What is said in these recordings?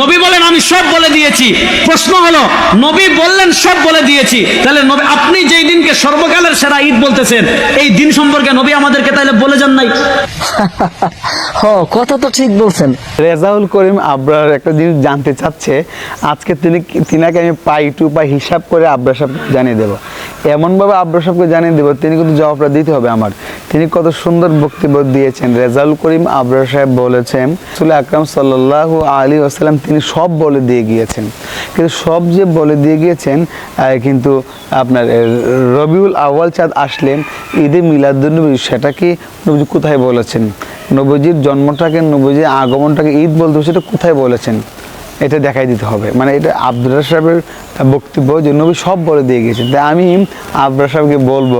নবী বলেন আমি সব বলে দিয়েছি। প্রশ্ন হলো নবী বললেন সব বলে দিয়েছি। তাহলে নবী আপনি যেই দিনকে সর্বকালের সেরা ঈদ বলতেছেন এই দিন সম্পর্কে নবী আমাদেরকে তাহলে বলে যান নাই। হ কথা তো ঠিক বলছেন। রেজাউল করিম আবরার একটা জিনিস জানতে চাচ্ছে আজকে তিনি তিনাকে আমি পাই টু পাই হিসাব করে আবরার সাহেবকে জানিয়ে দেবো। এমনভাবে আবরার সাহেবকে জানিয়ে দেবো তিনি কিন্তু জবাবটা দিতে হবে আমার। তিনি কত সুন্দর বক্তব্য দিয়েছেন। রেজাউল করিম আবরার সাহেব বলেছেন সুল আকরাম সাল্লাহ আলী আসসালাম তিনি সব বলে দিয়ে গিয়েছেন। কিন্তু সব যে বলে দিয়ে গিয়েছেন কিন্তু আপনার রবিউল আউয়াল চাঁদ আসলেন, ঈদে মিলাদুন্নবী, সেটা কি নবীজি কোথায় বলেছেন? নবজির জন্মটাকে, নবজির আগমনটাকে ঈদ বলতে সেটা কোথায় বলেছেন? এটা দেখাই দিতে হবে। মানে এটা আব্দুল সাহেবের বক্তব্য যে নবী সব বলে দিয়ে গেছেন। তাই আমি আব্দুল সাহেবকে বলব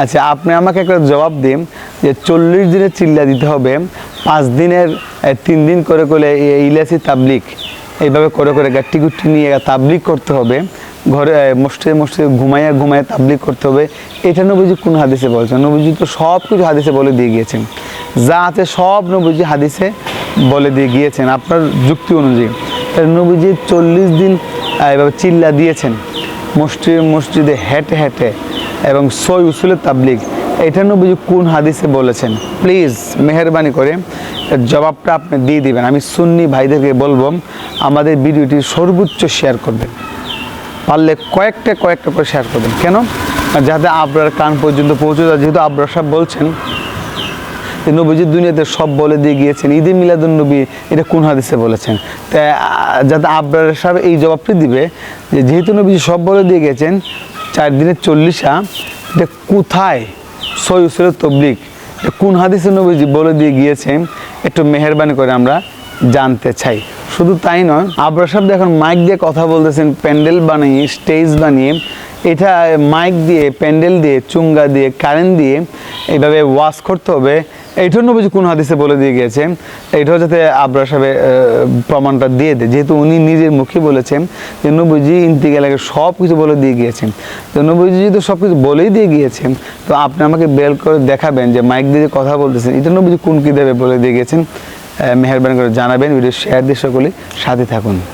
আচ্ছা আপনি আমাকে একটা জবাব দিন যে চল্লিশ দিনের চিল্লা দিতে হবে, পাঁচ দিনের তিন দিন করে করে ইলাসি তাবলিক, এইভাবে করে করে গাট্টি গুট্টি নিয়ে তাবলিক করতে হবে, ঘরে মসজিদে মসজিদে ঘুমাইয়া ঘুমাইয়া তাবলিক করতে হবে, এটা নবীজি কোন হাদিসে বলছেন? নবীজি তো সব কিছু হাদিসে বলে দিয়ে গিয়েছেন। যা আছে সব নবীজি হাদিসে বলে দিয়ে গিয়েছেন। আপনার যুক্তি অনুযায়ী। নবীজি চল্লিশ দিন এভাবে চিল্লা দিয়েছেন। মসজিদে মসজিদে হেঁটে হেঁটে এবং সই উসুলের তাবলিক এটা নবীজি কোন হাদিসে বলেছেন? প্লিজ মেহরবানি করে জবাবটা আপনি দিয়ে দিবেন। আমি সুন্নি ভাইদেরকে বলব, আমাদের ভিডিওটি সর্বোচ্চ শেয়ার করবেন। পারলে কয়েকটা কয়েকটা করে শেয়ার করবেন। কেন? যাতে আবরার কান পর্যন্ত পৌঁছে যায়। যেহেতু আবরার সাহেব বলছেন যে নবীজি দুনিয়াতে সব বলে দিয়ে গিয়েছেন, ঈদে মিলাদুন নবী, এটা কোন হাদিসে বলেছেন? তাই যাতে আবরার সাহেব এই জবাবটি দিবে, যে যেহেতু নবীজি সব বলে দিয়ে গেছেন চার দিনের চল্লিশা, এটা কোথায় সই উসুলের তবলিক কোন হাদিসে নবীজি বলে দিয়ে গিয়েছেন, একটু মেহরবানি করে আমরা জানতে চাই। শুধু তাই নয়, আবরার সাহেব এখন মাইক দিয়ে কথা বলতেছেন, প্যান্ডেল বানিয়ে, স্টেজ বানিয়ে এটা মাইক দিয়ে প্যান্ডেল দিয়ে, চুঙ্গা দিয়ে কারেন্ট দিয়ে এইভাবে ওয়াশ করতে হবে। এইটার নবীজি কোন হাদিসে বলে দিয়ে গিয়েছেন এইটাও যাতে আবরার সাহেব প্রমাণটা দিয়ে দেয়। যেহেতু উনি নিজের মুখে বলেছেন যে নবীজি ইন্তিকাল আগে সব কিছু বলে দিয়ে গিয়েছেন। তো নবীজি যদি সব কিছু বলেই দিয়ে গিয়েছেন, তো আপনি আমাকে বেল করে দেখাবেন যে মাইক দিয়ে কথা বলতেছেন, এটা নবীজি কোন কী দেবে বলে দিয়ে গিয়েছেন মেহরবানি করে জানাবেন ভিডিও শেয়ার দিয়ে সকলে সাথে থাকুন।